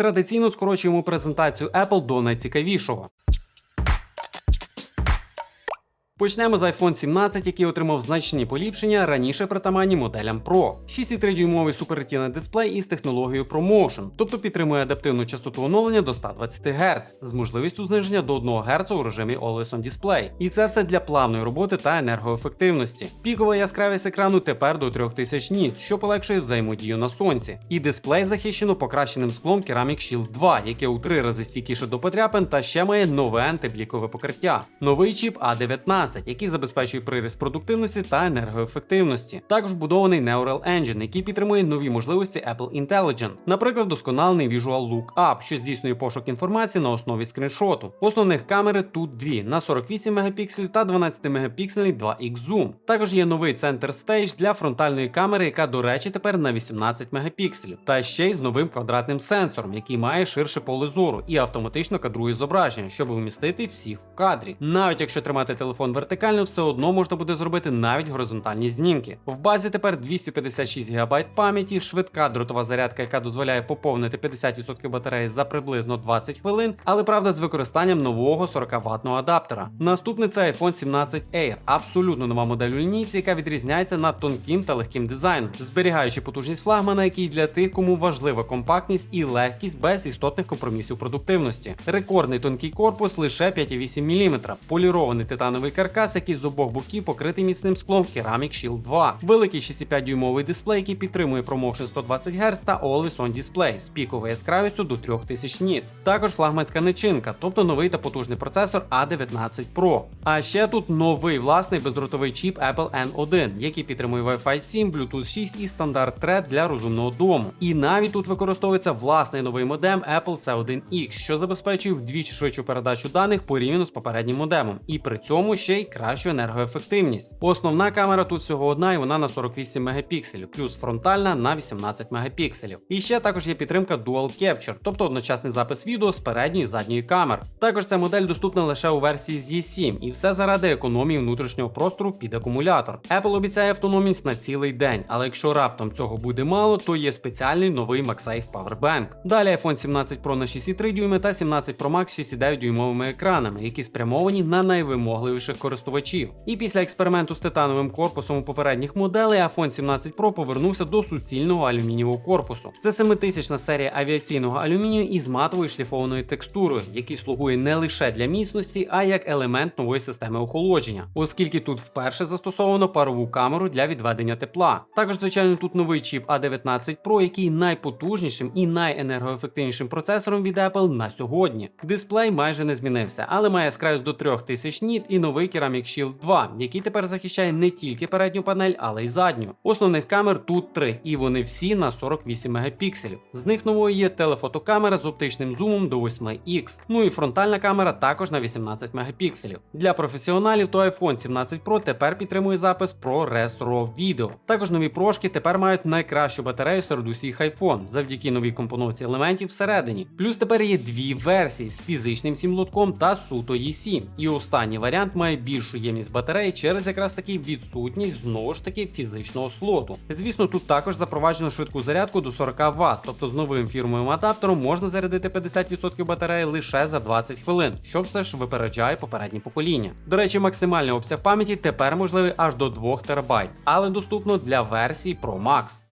Традиційно скорочуємо презентацію Apple до найцікавішого. Почнемо з iPhone 17, який отримав значні поліпшення раніше притаманні моделям Pro. 6,3 дюймовий Super дисплей із технологією ProMotion, тобто підтримує адаптивну частоту оновлення до 120 Гц з можливістю зниження до 1 Гц у режимі Always on Display. І це все для плавної роботи та енергоефективності. Пікова яскравість екрану тепер до 3000 ніт, що полегшує взаємодію на сонці. І дисплей захищено покращеним склом Ceramic Shield 2, яке у три рази стійкіше до потряпин та ще має нове антиблікове покриття. Новий чіп A19 який забезпечує приріст продуктивності та енергоефективності. Також вбудований Neural Engine, який підтримує нові можливості Apple Intelligent, наприклад, досконалений Visual Lookup, що здійснює пошук інформації на основі скріншоту. Основних камери тут дві на 48 мегапікселів та 12 мегапіксельний 2X Zoom. Також є новий Center Stage для фронтальної камери, яка, до речі, тепер на 18 мегапікселів, та ще й з новим квадратним сенсором, який має ширше поле зору і автоматично кадрує зображення, щоб вмістити всіх в кадрі. Навіть якщо тримати телефон вертикально, все одно можна буде зробити навіть горизонтальні знімки. В базі тепер 256 ГБ пам'яті, швидка дротова зарядка, яка дозволяє поповнити 50% батареї за приблизно 20 хвилин, але правда з використанням нового 40 ватного адаптера. Наступний це iPhone 17 Air, абсолютно нова модель у лінійці, яка відрізняється над тонким та легким дизайном, зберігаючи потужність флагмана, який для тих, кому важлива компактність і легкість без істотних компромісів продуктивності. Рекордний тонкий корпус лише 5,8 мм, полірований титановий каркас, який з обох боків покритий міцним склом Ceramic Shield 2, великий 6,5 дюймовий дисплей, який підтримує ProMotion 120 Гц та Always On Display з піковою яскравістю до 3000 ніт. Також флагманська начинка, тобто новий та потужний процесор A19 Pro. А ще тут новий власний бездротовий чіп Apple N1, який підтримує Wi-Fi 7, Bluetooth 6 і стандарт Thread для розумного дому. І навіть тут використовується власний новий модем Apple C1X, що забезпечує вдвічі швидшу передачу даних порівняно з попереднім модемом, і при цьому ще й кращу енергоефективність. Основна камера тут всього одна, і вона на 48 мегапікселів, плюс фронтальна на 18 мегапікселів. І ще також є підтримка Dual Capture, тобто одночасний запис відео з передньої і задньої камер. Також ця модель доступна лише у версії з E7, і все заради економії внутрішнього простору під акумулятор. Apple обіцяє автономність на цілий день, але якщо раптом цього буде мало, то є спеціальний новий MagSafe Powerbank. Далі iPhone 17 Pro на 6,3 дюйми та 17 Pro Max з 6,9 дюймовими екранами, які спрямовані на найвимогливіших користувачів. І після експерименту з титановим корпусом у попередніх моделей iPhone 17 Pro повернувся до суцільного алюмінієвого корпусу. Це 7000 серія авіаційного алюмінію із матовою шліфованою текстурою, який слугує не лише для міцності, а як елемент нової системи охолодження, оскільки тут вперше застосовано парову камеру для відведення тепла. Також, звичайно, тут новий чіп A19 Pro, який найпотужнішим і найенергоефективнішим процесором від Apple на сьогодні. Дисплей майже не змінився, але має яскравість до 3000 ніт і новий Ceramic Shield 2, який тепер захищає не тільки передню панель, але й задню. Основних камер тут три, і вони всі на 48 мегапікселів. З них новою є телефотокамера з оптичним зумом до 8X. Ну і фронтальна камера також на 18 мегапікселів. Для професіоналів то iPhone 17 Pro тепер підтримує запис ProRes RAW відео. Також нові прошки тепер мають найкращу батарею серед усіх iPhone завдяки новій компоновці елементів всередині. Плюс тепер є дві версії з фізичним сім-лотком та суто E7. І останній варіант має більшу ємність батареї через якраз таки відсутність знову ж таки фізичного слоту. Звісно, тут також запроваджено швидку зарядку до 40 Вт, тобто з новим фірмовим адаптером можна зарядити 50% батареї лише за 20 хвилин, що все ж випереджає попереднє покоління. До речі, максимальний обсяг пам'яті тепер можливий аж до 2 ТБ, але доступно для версії Pro Max.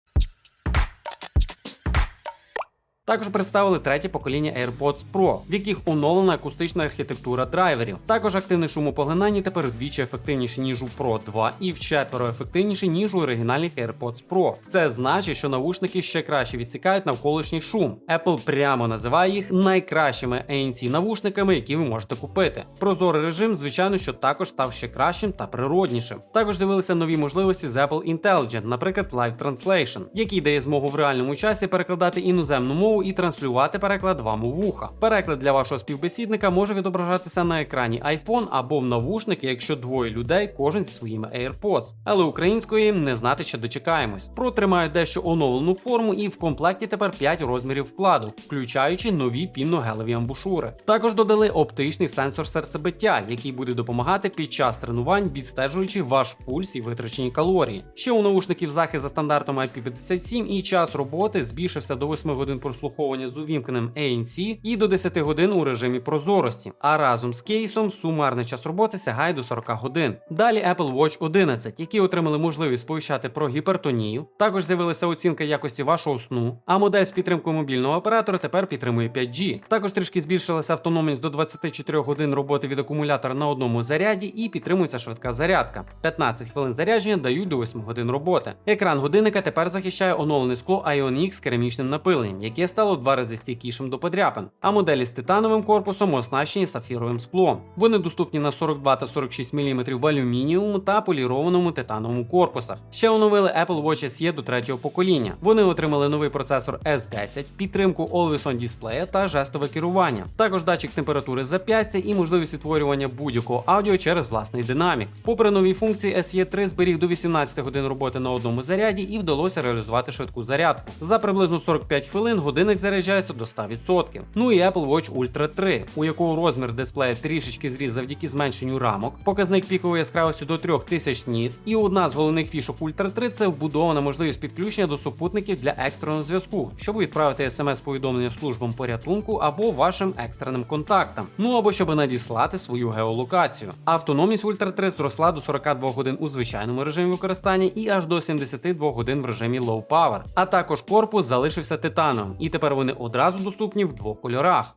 Також представили третє покоління AirPods Pro, в яких оновлена акустична архітектура драйверів. Також активне шумопоглинання тепер вдвічі ефективніше, ніж у Pro 2 і вчетверо ефективніше, ніж у оригінальних AirPods Pro. Це значить, що навушники ще краще відсікають навколишній шум. Apple прямо називає їх найкращими ANC навушниками, які ви можете купити. Прозорий режим, звичайно, що також став ще кращим та природнішим. Також з'явилися нові можливості з Apple Intelligent, наприклад, Live Translation, який дає змогу в реальному часі перекладати іноземну мову і транслювати переклад вам у вуха. Переклад для вашого співбесідника може відображатися на екрані iPhone або в навушники, якщо двоє людей, кожен зі своїми AirPods. Але української не знати, що дочекаємось. Pro тримають дещо оновлену форму, і в комплекті тепер 5 розмірів вкладу, включаючи нові пінно-гелеві амбушури. Також додали оптичний сенсор серцебиття, який буде допомагати під час тренувань, відстежуючи ваш пульс і витрачені калорії. Ще у наушників захист за стандартом IP57 і час роботи збільшився до 8 годин прослуховування прослуховування з увімкненим ANC і до 10 годин у режимі прозорості. А разом з кейсом сумарний час роботи сягає до 40 годин. Далі Apple Watch 11, які отримали можливість сповіщати про гіпертонію. Також з'явилася оцінка якості вашого сну. А модель з підтримкою мобільного оператора тепер підтримує 5G. Також трішки збільшилася автономність до 24 годин роботи від акумулятора на одному заряді і підтримується швидка зарядка. 15 хвилин зарядження дають до 8 годин роботи. Екран годинника тепер захищає оновлене скло Ion з керамічним напиленням, яке стало два рази стійкішим до подряпин. А моделі з титановим корпусом оснащені сапфіровим склом. Вони доступні на 42 та 46 мм в алюмініуму та полірованому титановому корпусах. Ще оновили Apple Watch SE до третього покоління. Вони отримали новий процесор S10, підтримку Always On дисплея та жестове керування. Також датчик температури зап'ястя і можливість відтворювання будь-якого аудіо через власний динамік. Попри нові функції, SE 3 зберіг до 18 годин роботи на одному заряді і вдалося реалізувати швидку зарядку. За приблизно 45 хвилин годинник заряджається до 100%. Ну і Apple Watch Ultra 3, у якого розмір дисплея трішечки зріс завдяки зменшенню рамок, показник пікової яскравості до 3000 ніт. І одна з головних фішок Ultra 3 це вбудована можливість підключення до супутників для екстреного зв'язку, щоб відправити смс-повідомлення службам порятунку або вашим екстреним контактам. Ну або щоб надіслати свою геолокацію. Автономність Ultra 3 зросла до 42 годин у звичайному режимі використання і аж до 72 годин в режимі Low Power. А також корпус залишився титаном, і і тепер вони одразу доступні в двох кольорах.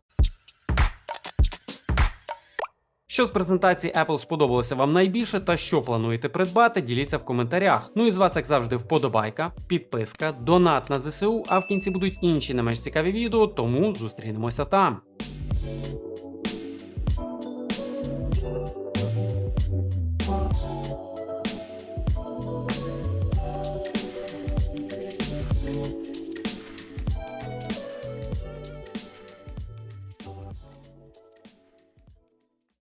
Що з презентації Apple сподобалося вам найбільше та що плануєте придбати, діліться в коментарях. Ну і з вас, як завжди, вподобайка, підписка, донат на ЗСУ, а в кінці будуть інші не менш цікаві відео, тому зустрінемося там.